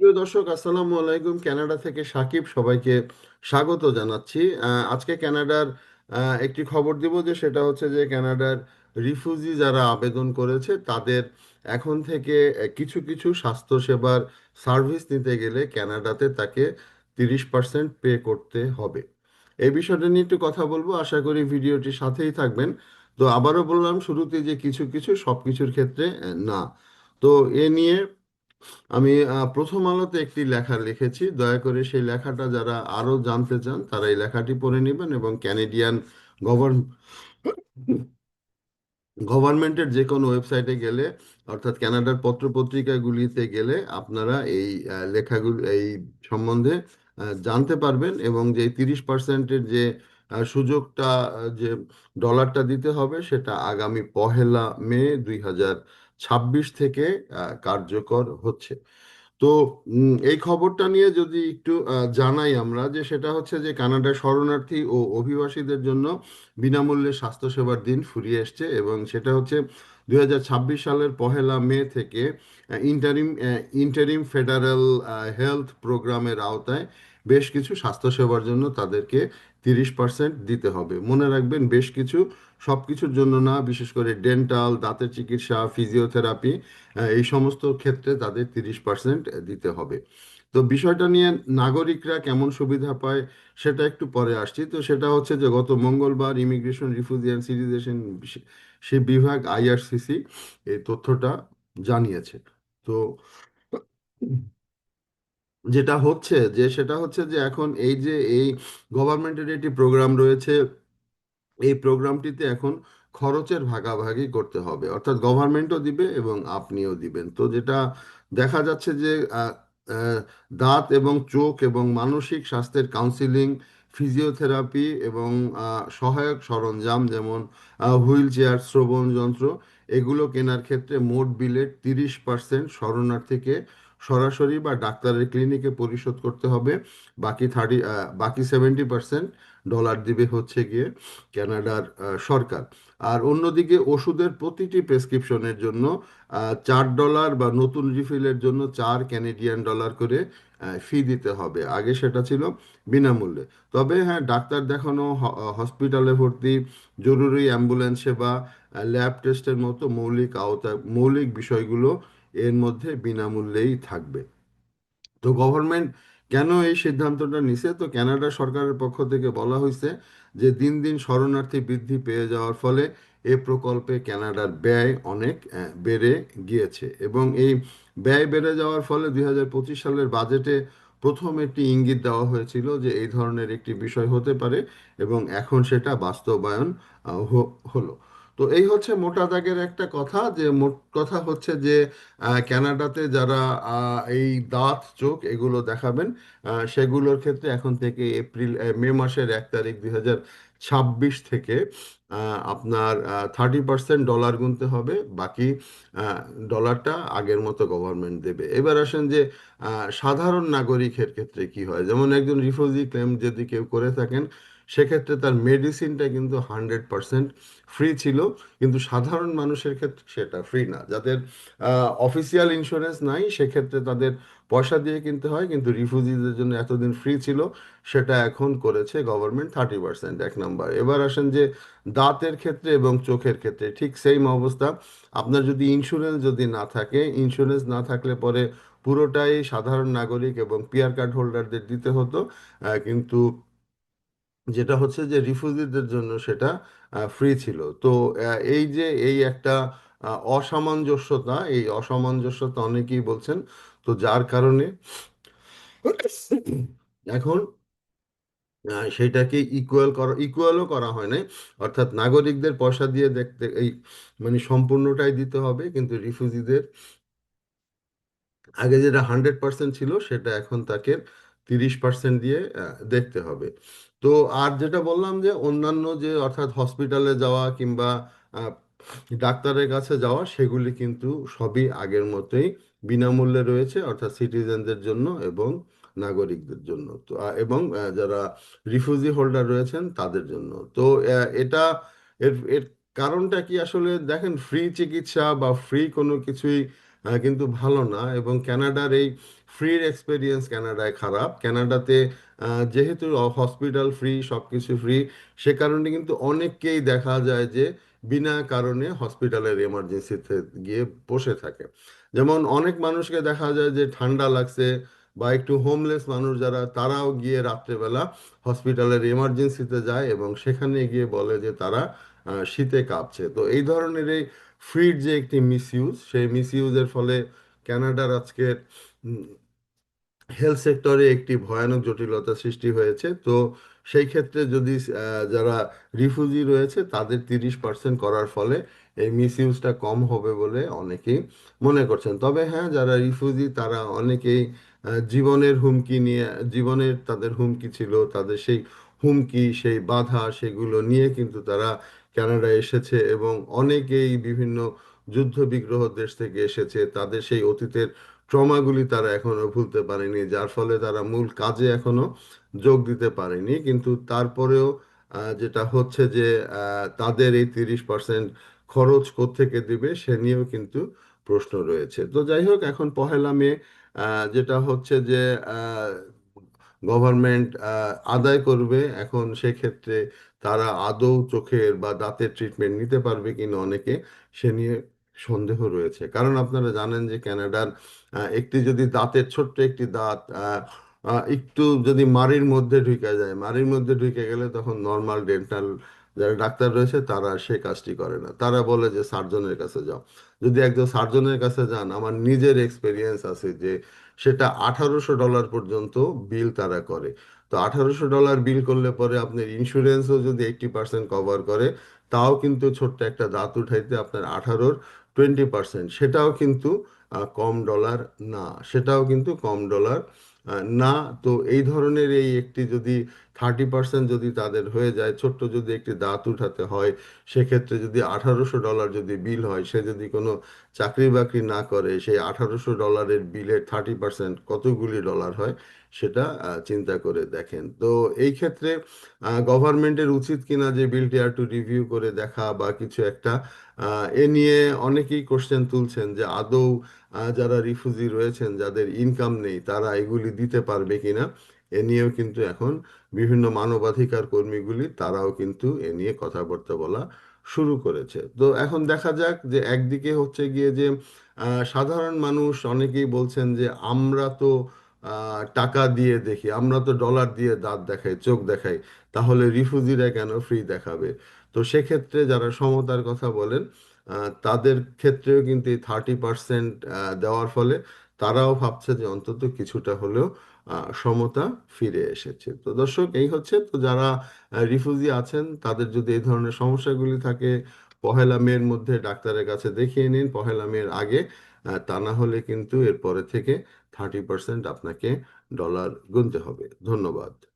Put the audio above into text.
প্রিয় দর্শক, আসসালামু আলাইকুম। কানাডা থেকে সাকিব সবাইকে স্বাগত জানাচ্ছি। আজকে কানাডার একটি খবর দিব যে সেটা হচ্ছে যে কানাডার রিফিউজি যারা আবেদন করেছে, তাদের এখন থেকে কিছু কিছু স্বাস্থ্যসেবার সার্ভিস নিতে গেলে কানাডাতে তাকে তিরিশ পার্সেন্ট পে করতে হবে। এই বিষয়টা নিয়ে একটু কথা বলব। আশা করি ভিডিওটির সাথেই থাকবেন। তো আবারও বললাম, শুরুতে যে কিছু কিছু সব কিছুর ক্ষেত্রে, না। তো এ নিয়ে আমি প্রথম আলোতে একটি লেখা লিখেছি। দয়া করে সেই লেখাটা যারা আরও জানতে চান, তারা এই লেখাটি পড়ে নেবেন এবং ক্যানেডিয়ান গভর্ন গভর্নমেন্টের যে কোনো ওয়েবসাইটে গেলে, অর্থাৎ কানাডার পত্রপত্রিকাগুলিতে গেলে আপনারা এই লেখাগুলি, এই সম্বন্ধে জানতে পারবেন এবং যে তিরিশ পার্সেন্টের যে সুযোগটা যে ডলারটা দিতে হবে, সেটা আগামী পহেলা মে দুই হাজার ছাব্বিশ থেকে কার্যকর হচ্ছে। তো এই খবরটা নিয়ে যদি একটু জানাই আমরা যে সেটা হচ্ছে যে কানাডা শরণার্থী ও অভিবাসীদের জন্য বিনামূল্যে স্বাস্থ্যসেবার দিন ফুরিয়ে এসছে এবং সেটা হচ্ছে দুই হাজার ছাব্বিশ সালের পহেলা মে থেকে ইন্টারিম ইন্টারিম ফেডারেল হেলথ প্রোগ্রামের আওতায় বেশ কিছু স্বাস্থ্যসেবার জন্য তাদেরকে তিরিশ পার্সেন্ট দিতে হবে। মনে রাখবেন, বেশ কিছু সব কিছুর জন্য না, বিশেষ করে ডেন্টাল দাঁতের চিকিৎসা ফিজিওথেরাপি এই সমস্ত ক্ষেত্রে তাদের তিরিশ পার্সেন্ট দিতে হবে। তো বিষয়টা নিয়ে নাগরিকরা কেমন সুবিধা পায় সেটা একটু পরে আসছি। তো সেটা হচ্ছে যে গত মঙ্গলবার ইমিগ্রেশন রিফিউজি অ্যান্ড সিটিজেশন সে বিভাগ আইআরসিসি এই তথ্যটা জানিয়েছে। তো যেটা হচ্ছে যে, সেটা হচ্ছে যে, এখন এই যে, এই গভর্নমেন্টের একটি প্রোগ্রাম রয়েছে, এই প্রোগ্রামটিতে এখন খরচের ভাগাভাগি করতে হবে। অর্থাৎ গভর্নমেন্টও দিবে এবং আপনিও দিবেন। তো যেটা দেখা যাচ্ছে যে দাঁত এবং চোখ এবং মানসিক স্বাস্থ্যের কাউন্সিলিং ফিজিওথেরাপি এবং সহায়ক সরঞ্জাম যেমন হুইল চেয়ার শ্রবণ যন্ত্র, এগুলো কেনার ক্ষেত্রে মোট বিলের তিরিশ পার্সেন্ট শরণার্থীকে সরাসরি বা ডাক্তারের ক্লিনিকে পরিশোধ করতে হবে। বাকি থার্টি বাকি সেভেন্টি পার্সেন্ট ডলার দিবে হচ্ছে গিয়ে কানাডার সরকার। আর অন্যদিকে ওষুধের প্রতিটি প্রেসক্রিপশনের জন্য চার ডলার বা নতুন রিফিলের জন্য চার ক্যানেডিয়ান ডলার করে ফি দিতে হবে। আগে সেটা ছিল বিনামূল্যে। তবে হ্যাঁ ডাক্তার দেখানো হসপিটালে ভর্তি, জরুরি অ্যাম্বুলেন্স সেবা ল্যাব টেস্টের মতো মৌলিক আওতা, মৌলিক বিষয়গুলো এর মধ্যে বিনামূল্যেই থাকবে। তো গভর্নমেন্ট কেন এই সিদ্ধান্তটা নিছে? তো কানাডা সরকারের পক্ষ থেকে বলা হয়েছে যে দিন দিন শরণার্থী বৃদ্ধি পেয়ে যাওয়ার ফলে এ প্রকল্পে কানাডার ব্যয় অনেক বেড়ে গিয়েছে। এবং এই ব্যয় বেড়ে যাওয়ার ফলে দুই হাজার পঁচিশ সালের বাজেটে প্রথম একটি ইঙ্গিত দেওয়া হয়েছিল যে এই ধরনের একটি বিষয় হতে পারে এবং এখন সেটা বাস্তবায়ন হলো। তো এই হচ্ছে মোটা দাগের একটা কথা যে মোট কথা হচ্ছে যে ক্যানাডাতে যারা এই দাঁত চোখ এগুলো দেখাবেন সেগুলোর ক্ষেত্রে এখন থেকে এপ্রিল মে মাসের এক তারিখ দুই হাজার ছাব্বিশ থেকে আপনার থার্টি পার্সেন্ট ডলার গুনতে হবে। বাকি ডলারটা আগের মতো গভর্নমেন্ট দেবে। এবার আসেন যে সাধারণ নাগরিকের ক্ষেত্রে কি হয়? যেমন একজন রিফিউজি ক্লেম যদি কেউ করে থাকেন সেক্ষেত্রে তার মেডিসিনটা কিন্তু হান্ড্রেড পার্সেন্ট ফ্রি ছিল। কিন্তু সাধারণ মানুষের ক্ষেত্রে সেটা ফ্রি না। যাদের অফিসিয়াল ইন্স্যুরেন্স নাই, সেক্ষেত্রে তাদের পয়সা দিয়ে কিনতে হয়। কিন্তু রিফিউজিদের জন্য এতদিন ফ্রি ছিল, সেটা এখন করেছে গভর্নমেন্ট থার্টি পার্সেন্ট এক নাম্বার এবার আসেন যে দাঁতের ক্ষেত্রে এবং চোখের ক্ষেত্রে, ঠিক সেম অবস্থা। আপনার যদি ইন্স্যুরেন্স যদি না থাকে ইন্স্যুরেন্স না থাকলে পরে পুরোটাই সাধারণ নাগরিক এবং পিয়ার কার্ড হোল্ডারদের দিতে হতো। কিন্তু যেটা হচ্ছে যে রিফিউজিদের জন্য সেটা ফ্রি ছিল। তো এই যে এই একটা অসামঞ্জস্যতা, এই অসামঞ্জস্যতা অনেকেই বলছেন, তো যার কারণে এখন সেটাকে ইকুয়াল করা ইকুয়ালও করা হয় নাই। অর্থাৎ নাগরিকদের পয়সা দিয়ে দেখতে, এই মানে সম্পূর্ণটাই দিতে হবে, কিন্তু রিফিউজিদের আগে যেটা হান্ড্রেড পার্সেন্ট ছিল, সেটা এখন তাকে তিরিশ পার্সেন্ট দিয়ে দেখতে হবে। তো আর যেটা বললাম যে অন্যান্য যে অর্থাৎ হসপিটালে যাওয়া কিংবা ডাক্তারের কাছে যাওয়া, সেগুলি কিন্তু সবই আগের মতোই বিনামূল্যে রয়েছে, অর্থাৎ সিটিজেনদের জন্য এবং নাগরিকদের জন্য। তো এবং যারা রিফিউজি হোল্ডার রয়েছেন, তাদের জন্য। তো এটা এর এর কারণটা কি? আসলে দেখেন ফ্রি চিকিৎসা বা ফ্রি কোনো কিছুই কিন্তু ভালো না। এবং কানাডার এই ফ্রির এক্সপেরিয়েন্স কানাডায় খারাপ। কানাডাতে আহ, যেহেতু হসপিটাল ফ্রি সব কিছু ফ্রি সে কারণে কিন্তু অনেককেই দেখা যায় যে বিনা কারণে হসপিটালের এমার্জেন্সিতে গিয়ে বসে থাকে। যেমন অনেক মানুষকে দেখা যায় যে ঠান্ডা লাগছে বা একটু হোমলেস মানুষ যারা তারাও গিয়ে রাত্রেবেলা হসপিটালের এমার্জেন্সিতে যায় এবং সেখানে গিয়ে বলে যে তারা শীতে কাঁপছে। তো এই ধরনের এই ফ্রির যে একটি মিসইউজ সেই মিসইউজের ফলে কানাডার আজকের হেলথ সেক্টরে একটি ভয়ানক জটিলতা সৃষ্টি হয়েছে। তো সেই ক্ষেত্রে যদি যারা রিফিউজি রয়েছে, তাদের তিরিশ পার্সেন্ট করার ফলে এই মিসইউজটা কম হবে বলে অনেকেই মনে করছেন। তবে হ্যাঁ যারা রিফিউজি তারা অনেকেই জীবনের হুমকি নিয়ে, জীবনের তাদের হুমকি ছিল, তাদের সেই হুমকি, সেই বাধা, সেগুলো নিয়ে কিন্তু তারা কানাডায় এসেছে এবং অনেকেই বিভিন্ন যুদ্ধ বিগ্রহ দেশ থেকে এসেছে। তাদের সেই অতীতের ট্রমাগুলি তারা এখনও ভুলতে পারেনি, যার ফলে তারা মূল কাজে এখনও যোগ দিতে পারেনি। কিন্তু তারপরেও যেটা হচ্ছে যে তাদের এই তিরিশ পার্সেন্ট খরচ কোত্থেকে দিবে সে নিয়েও কিন্তু প্রশ্ন রয়েছে। তো যাই হোক, এখন পহেলা মে যেটা হচ্ছে যে গভর্নমেন্ট আদায় করবে, এখন সেক্ষেত্রে তারা আদৌ চোখের বা দাঁতের ট্রিটমেন্ট নিতে পারবে কিনা অনেকে, সে নিয়ে সন্দেহ রয়েছে। কারণ আপনারা জানেন যে ক্যানাডার একটি যদি দাঁতের ছোট্ট একটি দাঁত একটু যদি মাড়ির মধ্যে ঢুকে যায়, মাড়ির মধ্যে ঢুকে গেলে তখন নর্মাল ডেন্টাল যারা ডাক্তার রয়েছে, তারা সে কাজটি করে না। তারা বলে যে, সার্জনের কাছে যাও। যদি একজন সার্জনের কাছে যান, আমার নিজের এক্সপেরিয়েন্স আছে যে, সেটা আঠারোশো ডলার পর্যন্ত বিল তারা করে। তো আঠারোশো ডলার বিল করলে পরে আপনার ইন্স্যুরেন্সও যদি এইটটি পার্সেন্ট কভার করে, তাও কিন্তু ছোট্ট একটা দাঁত উঠাইতে আপনার আঠারোর টোয়েন্টি পার্সেন্ট সেটাও কিন্তু কম ডলার না। সেটাও কিন্তু কম ডলার না। তো এই ধরনের এই একটি যদি থার্টি পার্সেন্ট যদি তাদের হয়ে যায়, ছোট্ট যদি একটি দাঁত উঠাতে হয়, সেক্ষেত্রে যদি আঠারোশো ডলার যদি বিল হয়, সে যদি কোনো চাকরি বাকরি না করে, সেই আঠারোশো ডলারের বিলের থার্টি পার্সেন্ট কতগুলি ডলার হয়, সেটা চিন্তা করে দেখেন। তো এই ক্ষেত্রে গভর্নমেন্টের উচিত কিনা যে বিলটি একটু রিভিউ করে দেখা বা কিছু একটা এ নিয়ে অনেকেই কোশ্চেন তুলছেন যে আদৌ যারা রিফিউজি রয়েছেন, যাদের ইনকাম নেই, তারা এগুলি দিতে পারবে কিনা। এ নিয়েও কিন্তু এখন বিভিন্ন মানবাধিকার কর্মীগুলি, তারাও কিন্তু এ নিয়ে কথাবার্তা বলা শুরু করেছে। তো এখন দেখা যাক যে একদিকে হচ্ছে গিয়ে যে সাধারণ মানুষ অনেকেই বলছেন যে, আমরা তো টাকা দিয়ে দেখি, আমরা তো ডলার দিয়ে দাঁত দেখাই, চোখ দেখাই, তাহলে রিফিউজিরা কেন ফ্রি দেখাবে? তো সেক্ষেত্রে যারা সমতার কথা বলেন তাদের ক্ষেত্রেও কিন্তু এই থার্টি পার্সেন্ট দেওয়ার ফলে তারাও ভাবছে যে অন্তত কিছুটা হলেও সমতা ফিরে এসেছে। তো দর্শক, এই হচ্ছে, তো যারা রিফিউজি আছেন, তাদের যদি এই ধরনের সমস্যাগুলি থাকে, পহেলা মেয়ের মধ্যে ডাক্তারের কাছে দেখিয়ে নিন। পহেলা মেয়ের আগে তা না হলে কিন্তু এরপরে থেকে থার্টি পার্সেন্ট আপনাকে ডলার গুনতে হবে। ধন্যবাদ।